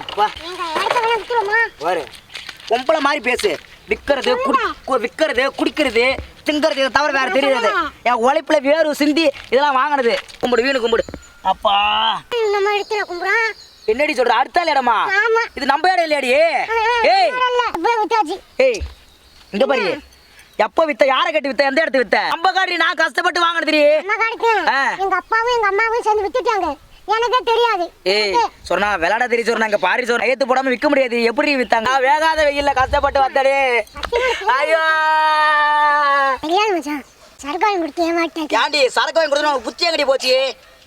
அப்பா. பாரு. பொம்பளை மாதிரி பேசு. விற்கிறது குடி விற்கிறது குடிக்கிறது திங்கிறது இதை தவிர வேற தெரியாது. என் உழைப்புல வேறு சிந்தி இதெல்லாம் வாங்கினது. கும்பிடு வீணு கும்பிடு. அப்பா. என்னடி சொல்ற? அடுத்த இடமா. இது நம்ம இடம் இல்லையாடி? ஏய். ஏய். இங்க பாரு. எப்ப வித்த யாரை கட்டி வித்த எந்த இடத்து வித்த? நம்ம காட்டி நான் கஷ்டப்பட்டு வாங்கினதுடி. எங்க அப்பாவும் எங்க அம்மாவும் சேர்ந்து வித்துட்டாங்க. எனக்கே தெரியாது. ஏய் சொன்னா விளையாட தெரிய சொன்னா இங்க பாரி சொன்ன ஏத்து போடாம விற்க முடியாது. எப்படி வித்தாங்க? வேகாத வெயில்ல கஷ்டப்பட்டு வந்தடே ஐயோ! தெரியாது மச்சான். சர்க்காரம் கொடுத்து ஏமாட்டேன் ஏண்டி சரக்கு வாங்கி கொடுத்து உனக்கு புத்திய கட்டி போச்சு?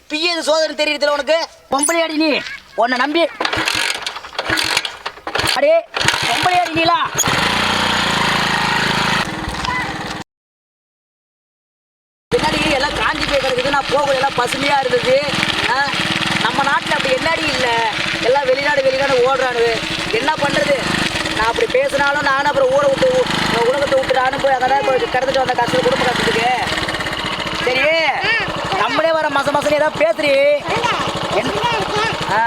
பியது சோதனை தெரியுதுல உனக்கு? பொம்பளையாடி நீ. உன்னை நம்பி. அடே பொம்பளையாடி நீலா. பின்னாடி எல்லாம் காஞ்சி போய் கிடக்குது. நான் போகல எல்லாம் பசுமையா இருந்தது. ஆ, நம்ம நாட்டில் அப்படி என்னடி இல்லை? எல்லாம் வெளிநாடு வெளிநாடு ஓடுறானு என்ன பண்ணுறது நான் அப்படி பேசினாலும் நானும் அப்புறம் ஊரை விட்டு உலகத்தை விட்டு நானும் போய் அங்கே போய் கிடந்துட்டு வந்த கஷ்டம் குடும்ப கஷ்டத்துக்கு சரி நம்மளே வர மச மசனே ஏதாவது பேசுறி என்ன-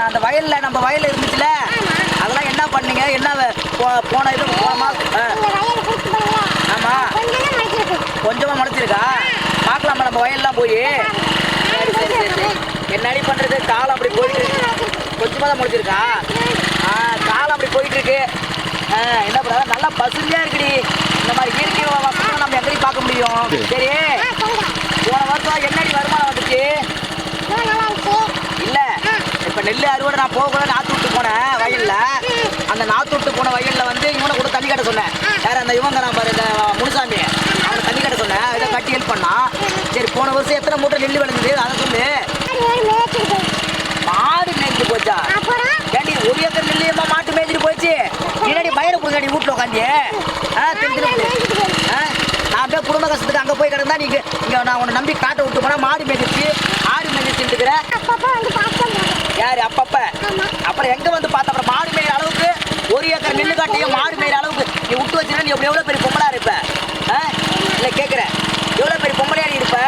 அந்த வயலில் நம்ம வயலில் இருந்துச்சுல? அதெல்லாம் என்ன பண்ணீங்க? என்ன போ- போன இது போன மாசம் ஆ, இந்த ஆமா முளைச்சிருக்கா? பார்க்கலாமா நம்ம வயல்லாம் போய்? சரி சரி சரி. என்னடி பண்றது காலம் அப்படி போயிட்டு இருக்கு. கொஞ்சமா தான் முளைச்சிருக்கா ஆ காலம் அப்படி போயிட்டு இருக்கு. ஆ, என்ன பண்ண நல்லா பசுமையா இருக்குடி. இந்த மாதிரி இயற்கை வசனம் நம்ம எங்கடி பார்க்க முடியும்? சரி. போன வருஷம் என்னடி வருமானம் வந்துச்சு? இல்ல. இப்ப நெல் அறுவடை நான் போகல நாத்து விட்டு போனேன் வயல்ல. அந்த நாத்து விட்டு போன வயல்ல வந்து இவனை கூட தண்ணி கட்ட சொன்னேன். வேற அந்த இவங்க நான் பாரு இந்த முனுசாமி. அவனை இதை கட்டி ஹெல்ப் பண்ணான் சரி போன வருஷம் எத்தனை மூட்டை நெல் விளைஞ்சது? அதை சொல்லு. மாடு மேய்ச்சி போச்சா? அப்புறம் ஒரு ஏக்கர் நெல்லையம்மா மாட்டு மேய்ச்சிட்டு போச்சு? பின்னாடி பயிரை கொடுங்கடி வீட்டில் உட்காந்து ஆ தெரிஞ்சு ஆ நான் அப்படியே குடும்ப கஷ்டத்துக்கு அங்கே போய் கிடந்தா நீங்க இங்கே நான் உன்னை நம்பி காட்டை விட்டு போனா மாடு மேய்ச்சிச்சு ஆடு மேய்ச்சிட்டு இருக்கிற? அப்பப்போ வந்து யாரு? அப்பப்ப. அப்புறம் எங்க வந்து பார்த்த? அப்புறம் மாடு மேயிற அளவுக்கு ஒரு ஏக்கர் நெல்லு காட்டியும் மாடு மேய்ற அளவுக்கு நீ விட்டு வச்சிருந்தா நீ எவ்வளோ பெரிய பொம்பளா இருப்பேன் இல்ல கேக்குறேன். எவ்வளவு பெரிய பொம்பளையா நீ இருப்ப?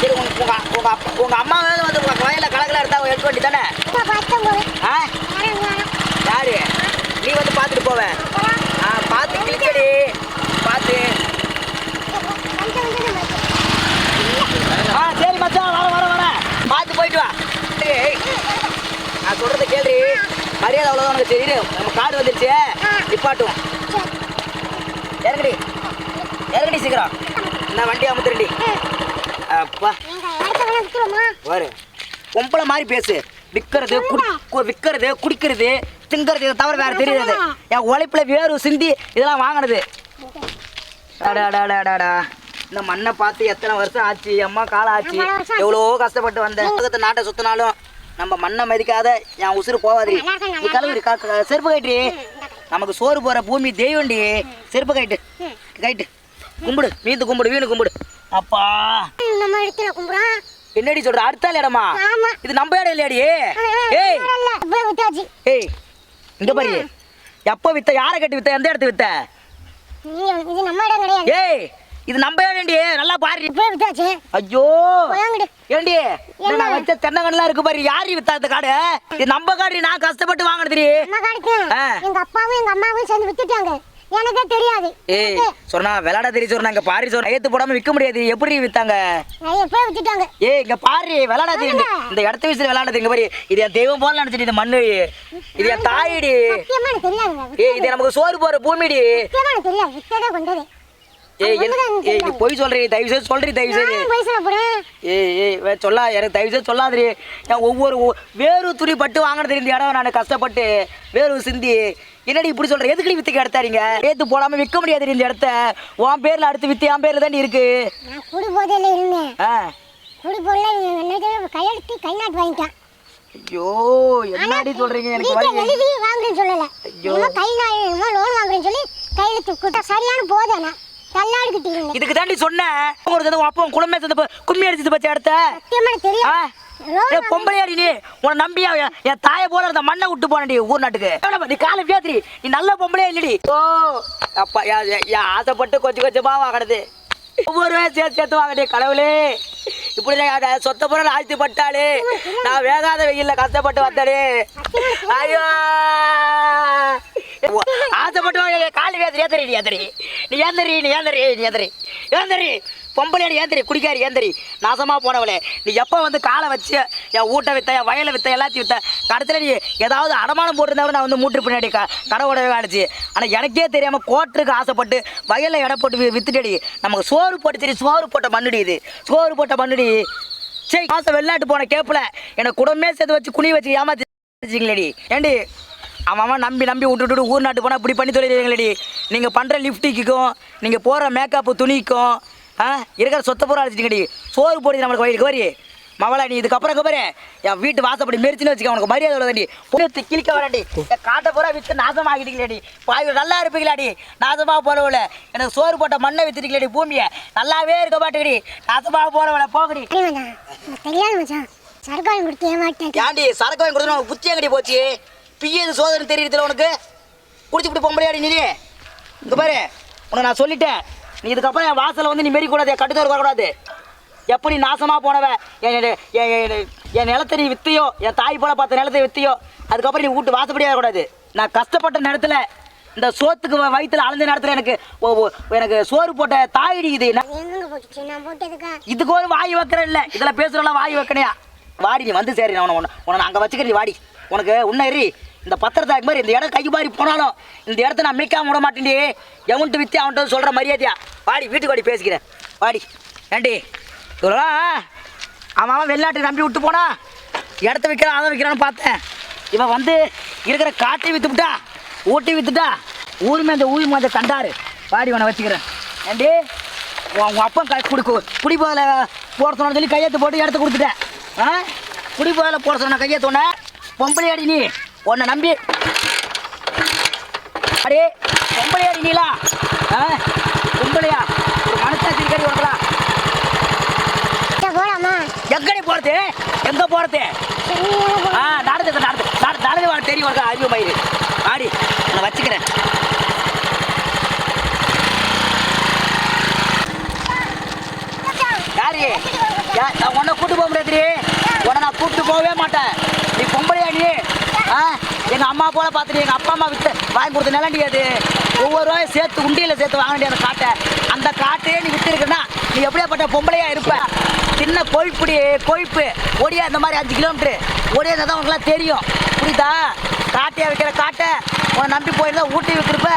சரி உங்க உங்க உங்க அப்பா உங்க அம்மாவே வந்து உங்க வயல்ல கலக்கல எடுத்தா எடுக்க வேண்டி தானே ஆ? யாரு? நீ வந்து பார்த்துட்டு போவ. ஆ பார்த்து கிளிக்கடி பார்த்து ஆ சரி மச்சான் வர வர வர. பார்த்து போயிட்டு வா. நான் சொல்றத கேள்வி மரியாதை அவ்வளோதான் உனக்கு தெரியும். நம்ம காடு வந்துருச்சு. நிப்பாட்டும் இறங்குடி. இறங்குடி சீக்கிரம். நான் வண்டி அமுத்துறேன்டி அப்பா. பாரு பொம்பளை மாதிரி பேசு. விற்கிறது குடி விற்கிறது குடிக்கிறது திங்கிறது இதை தவிர வேற தெரியாது. என் உழைப்புல வேறு சிந்தி இதெல்லாம் வாங்கினது. அடாடாடாடாடா இந்த மண்ணை பார்த்து எத்தனை வருஷம் ஆச்சு? அம்மா காலம் ஆச்சு? எவ்வளோ கஷ்டப்பட்டு வந்தேன் உலகத்தை நாட்டை சுத்தினாலும் நம்ம மண்ணை மதிக்காத என் உசுறு போவாது நீ கழுவுடி கா- கா- செருப்பு கைட்டு நமக்கு சோறு போற பூமி தெய்வண்டி செருப்பு கைட்டு கைட்டு கும்பிடு மீந்து கும்பிடு வீணு கும்பிடு. அப்பா. நம்ம இடத்துல கும்புறான் என்னடி சொல்ற? அடுத்த இடமா? இது நம்ம இடம் இல்லையாடி? ஏய். ஏய் இங்க பாரு. எப்ப வித்த யாரை கட்டி வித்த எந்த இடத்து வித்த? இது நம்ம இடம் கிடையாது. ஏய் இது நம்ம இடம்டி நல்லா பாரு. வித்தாச்சு ஐயோ. ஏண்டி? நான் வச்ச தென்னங்கன்லாம் இருக்கு பாரு. யாரு வித்தா இந்த காடு? இது நம்ம காடு நான் கஷ்டப்பட்டு வாங்கினதுடி. எங்க அப்பாவும் எங்க அம்மாவும் சேர்ந்து வித்துட்டாங்க. எனக்கே தெரியாது. ஏய் சொன்னா விளையாட தெரிய சொன்னா இங்க பாரு சொன்ன ஏத்து போடாம விற்க முடியாது. எப்படி வித்தாங்க? போய் வித்துட்டாங்க. ஏய் இங்க பாரு விளையாடாது இந்த இடத்த வயசுல விளையாடாது இங்க பாரு. இது என் தெய்வம் போல நினைச்சிட்டு இந்த மண்ணு. இது என் தாயிடி. ஏய் இது நமக்கு சோறு போற பூமிடி. ஏய் ஏய் நீ பொய் சொல்றீ தயவு செய்து சொல்றீ தயவு செய்து. ஏய் ஏய் சொல்லா எனக்கு தயவு செய்து சொல்லாதீ நான் ஒவ்வொரு வேறு துணி பட்டு வாங்கினது இந்த இடம் நான் கஷ்டப்பட்டு வேறு சிந்தி. என்னடி இப்படி சொல்ற? எதுக்கு வித்துக்கு எடுத்தாருங்க ஏத்து போடாம விற்க முடியாது இந்த இடத்த. உன் பேர்ல அடுத்து வித்து என் பேர்ல தான் இருக்கு. குடி போதையில இருந்தேன். குடி கையெழுத்து கை நாட்டு வாங்கிட்டான். ஐயோ என்னடி சொல்றீங்க? எனக்கு வழி எழுதி வாங்குறேன்னு சொல்லல. ஐயோ. கை லோன் வாங்குறேன்னு சொல்லி கையெழுத்து கூட்ட சரியான போதை தள்ளாடிக்கிட்டு இருந்தேன் இதுக்கு தாண்டி சொன்னேன். சேர்ந்து உன் அப்பா போய் கும்மி அடிச்சது பச்ச இடத்த சத்தியமா? தெரியும் பொம்பளையாடி நீ? உன்னை நம்பி என் தாயை போல இருந்த மண்ணை விட்டு போனடி ஊர் நாட்டுக்கு. நீ காலை பேத்துறி நீ நல்ல பொம்பளையா இல்லடி. ஓ அப்பா ஆசைப்பட்டு கொஞ்சம் கொஞ்சமா வாங்கினது. ஒவ்வொரு சேர்த்து சேர்த்து வாங்கடி கடவுளே. இப்படி அட சொத்த பொருள் ஆழ்த்தி பட்டாளே நான் வேகாத வெயில்ல கஷ்டப்பட்டு வந்தாளே ஐயோ. ஆசைப்பட்டு வா- காலு வேதரி ஏத்தரி நீ ஏத்தரி நீ ஏந்தரி நீ ஏந்தரி நீ ஏந்தரி ஏந்தரி பொம்பளையாடி ஏந்தரி குடிக்காரி ஏந்தரி நாசமாக போனவளே நீ எப்போ வந்து காலை வச்சு என் ஊட்ட வித்த என் வயலை வித்த எல்லாத்தையும் வித்த கடத்தில் நீ ஏதாவது அடமானம் போட்டிருந்தா நான் வந்து மூட்டு பின்னாடி க கடவுடவே காணிச்சு. ஆனால் எனக்கே தெரியாமல் கோட்டருக்கு ஆசைப்பட்டு வயலில் இடம் போட்டு வித்துட்டடி. நமக்கு சோறு போட்டு சரி சோறு போட்ட மண்ணுடி இது. சோறு போட்ட மண்ணுடி. சரி மாதம் வெளிநாட்டு போன கேப்பில் எனக்கு குடமே சேர்த்து வச்சு குனி வச்சு ஏமாத்திங்களேடி ஏண்டி அவன் நம்பி நம்பி விட்டுட்டு ஊர் நாட்டு போனால் இப்படி பண்ணி சொல்லிடுறீங்களேடி நீங்கள் பண்ணுற லிப்டிக்கும் நீங்கள் போடுற மேக்கப்பு துணிக்கும் ஆ இருக்கிற சொத்த பூரா அடிச்சிட்டீங்கடி சோறு போடுது நம்மளுக்கு வயிறுக்கு வரி மவளா நீ இதுக்கப்புறம் கபரு. என் வீட்டு வாசப்படி மெரிச்சுன்னு வச்சுக்க உனக்கு மரியாதை உள்ளதாண்டி பொண்ணு கிழிக்க வரண்டி என் காட்டை பூரா வித்து நாசமாகிட்டீங்களேடி பாய் நல்லா இருப்பீங்களாடி. நாசமாக போறவள. எனக்கு சோறு போட்ட மண்ணை வித்துட்டீங்களேடி பூமியை. நல்லாவே இருக்க மாட்டேங்கடி. நாசமாக போறவள போகடி தெரியாது மச்சான். சர்க்காரம் கொடுத்து ஏமாட்டேன். ஏண்டி சரக்கு வாங்கி கொடுத்து புத்தி எங்கடி போச்சு? பிஏது சோதனை தெரியுதுல உனக்கு? குடிச்சு விட்டு பொம்பளையாடி நீ. இங்க பாரு உனக்கு நான் சொல்லிட்டேன். நீ இதுக்கப்புறம் என் வாசல்ல வந்து நீ மெரி கூடாது என் கட்டுத்தோறு வரக்கூடாது. எப்படி நாசமா போனவ? என் என் நிலத்தை நீ வித்தியோ? என் தாய் போல பார்த்த நிலத்தை வித்தியோ? அதுக்கப்புறம் நீ வீட்டு வாசப்படியே வரக்கூடாது நான் கஷ்டப்பட்ட நேரத்தில் இந்த சோத்துக்கு வ- வயித்துல அலைஞ்ச நேரத்தில் எனக்கு எனக்கு சோறு போட்ட தாயடி இது. இதுக்கு ஒரு வாய் வைக்கிறேன் இல்லை. இதில் பேசுகிறலாம் வாய் வைக்கணையா வாடி நீ வந்து சரி. நான் உன்னை உன்னை அங்கே வச்சுக்கிறேன் நீ வாடி. உனக்கு உன்னை எரி இந்த பத்திரத்தாக்கு மாதிரி இந்த இடம் கை மாறி போனாலும் இந்த இடத்த நான் மீக்காம விட மாட்டேன்டி. எவன்ட்டு வித்தி அவன்ட்டு சொல்கிற மரியாதையா? வாடி வீட்டுக்கு வாடி பேசிக்கிறேன். வாடி. ஏண்டி இவ்வளோ அவன் அவன் வெளிநாட்டுக்கு நம்பி விட்டு போனா இடத்த விற்கிறான் அதை விற்கிறான்னு பார்த்தேன். இவன் வந்து இருக்கிற காட்டை விற்று விட்டா ஊட்டி விற்றுட்டா ஊருமே அந்த ஊர் மாதிரி கண்டாரு. வாடி உன்னை வச்சுக்கிறேன். ஏண்டி உன் அப்பா அப்பன் கை குடி குடி போதில் போட சொன்ன சொல்லி கையெழுத்து போட்டு இடத்த கொடுத்துட்டேன். ஆ? குடி போதில் போட சொன்ன கையெழுத்து ஒன்று பொம்பளை அடி நீ. உன்னை நம்பி. அடே பொம்பளை அடி நீலா? ஆ பொம்பளையா? ஒரு மனசாட்சி உனக்குலாம் சரி, போலாமா எங்கடி போகிறது எங்கே போகிறது சரி நீ எங்க போ ஆ நடந்து நடந்து நட- நடந்து வா தெரியும் உனக்கு அறிவு மயிறு ஆடி நான் வச்சுக்கிறேன். யாரு? நான் உன்னை கூட்டு போக முடியாது உன்னை நான் கூப்பிட்டு போகவே மாட்டேன். நீ பொம்பளையா நீ? எங்க அம்மா போல பார்த்துட்டு எங்க அப்பா அம்மா வித்து வாங்கி கொடுத்த நிலண்டி அது. ஒவ்வொரு ரூபாயும் சேர்த்து உண்டியில சேர்த்து வாங்க வேண்டிய அந்த காட்டை. அந்த காட்டையே நீ வித்து இருக்குன்னா நீ எப்படியாப்பட்ட பொம்பளையா இருப்ப? சின்ன கொழுப்புடி கொழுப்பு. ஒடியா இந்த மாதிரி அஞ்சு கிலோமீட்ரு ஒடியா இருந்தால் தான் உங்களுக்குலாம் தெரியும். புரியுதா? காட்டையா வைக்கிற காட்டை உன்னை நம்பி போயிருந்தா ஊட்டி விட்டுருப்ப